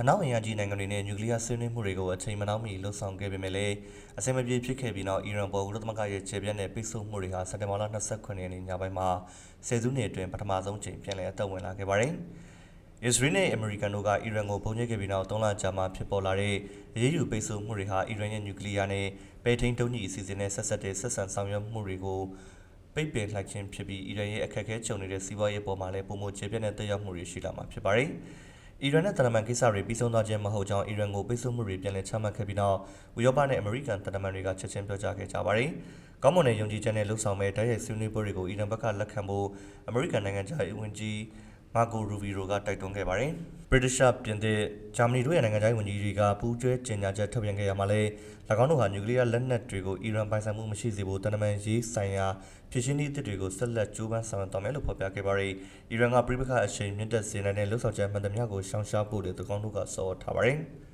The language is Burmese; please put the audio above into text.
အနောက်အင်အားကြီးနိုင်ငံတွေနဲ့နျူကလ িয়ারဆွေးနွေးမှုတွေကိုအချိန်မနှောင်းမီလှုပ်ဆောင်ခဲ့ပေမဲ့လည်းအစင်မပြေဖြစ်ခဲ့ပြီးနောက်အီရန်ပေါ်ဥရောသမဂ္ဂရဲ့ခြေပြတ်တဲ့ပိတ်ဆို့မှုတွေဟာစက်တင်ဘာလ29ရက်နေ့ညပိုင်းမှာဆယ်စုနှစ်အတွင်းပထမဆုံးချိန်ပြန်လည်အသက်ဝင်လာခဲ့ပါတယ်။ အစ္စရေးနဲ့အမေရိကန်တို့ကအီရန်ကိုပုံညစ်ခဲ့ပြီးနောက်၃လကြာမှဖြစ်ပေါ်လာတဲ့အရေးယူပိတ်ဆို့မှုတွေဟာအီရန်ရဲ့နျူကလ িয়ারနဲ့ပဲ့ထိန်းဒုံးကျည်အစီအစဉ်နဲ့ဆက်ဆက်တဲ့ဆက်ဆံဆောင်ရွက်မှုတွေကိုပိတ်ပင်လိုက်ခြင်းဖြစ်ပြီးအီရန်ရဲ့အခက်အခဲကြုံနေတဲ့စီးပွားရေးပေါ်မှာလည်းပုံမချေပြတ်တဲ့တက်ရောက်မှုတွေရှိလာမှာဖြစ်ပါတယ်။ အီရန်နဲ့တရမန်ကိစ္စတွေပြီးဆုံးသွားခြင်းမဟုတ်ကြောင်းအီရန်ကိုပိတ်ဆို့မှုတွေပြန်လည်ချမှတ်ခဲ့ပြီးနောက်ဥရောပနဲ့အမေရိကန်တရမန်တွေကချက်ချင်းပြောကြားခဲ့ကြပါတယ်။ကောင်းမွန်တဲ့ယုံကြည်ချက်နဲ့လှုပ်ဆောင်မဲ့တိုက်ရိုက်ဆွေးနွေးပွဲတွေကိုအီရန်ဘက်ကလက်ခံဖို့အမေရိကန်နိုင်ငံခြားရေးဝန်ကြီး မာကိုရူဗီရိုကတိုက်တွန်းခဲ့ပါတယ်။ British ပြင်သစ်ဂျာမနီတို့ရဲ့နိုင်ငံခြားရေးဝန်ကြီးတွေကပူးတွဲကြေညာချက်ထုတ်ပြန်ခဲ့ရမှာလဲ၎င်းတို့ဟာနျူကလ িয়ার လက်နက်တွေကိုအီရန်ပိုင်ဆိုင်မှုမရှိစေဖို့တန်တမန်ရေးဆိုင်ရာဖြစ်ရှင်းနည်းအသစ်တွေကိုဆက်လက်ကြိုးပမ်းဆောင်ရွက်သွားမယ်လို့ဖော်ပြခဲ့ပါတယ်။အီရန်ကပြည်ပခါအချိန်မြင့်တက်စေနိုင်တဲ့လှုပ်ဆောင်ချက်မှန်သမျှကိုရှောင်ရှားဖို့လည်းသူကောင်းတို့ကစောထားပါတယ်။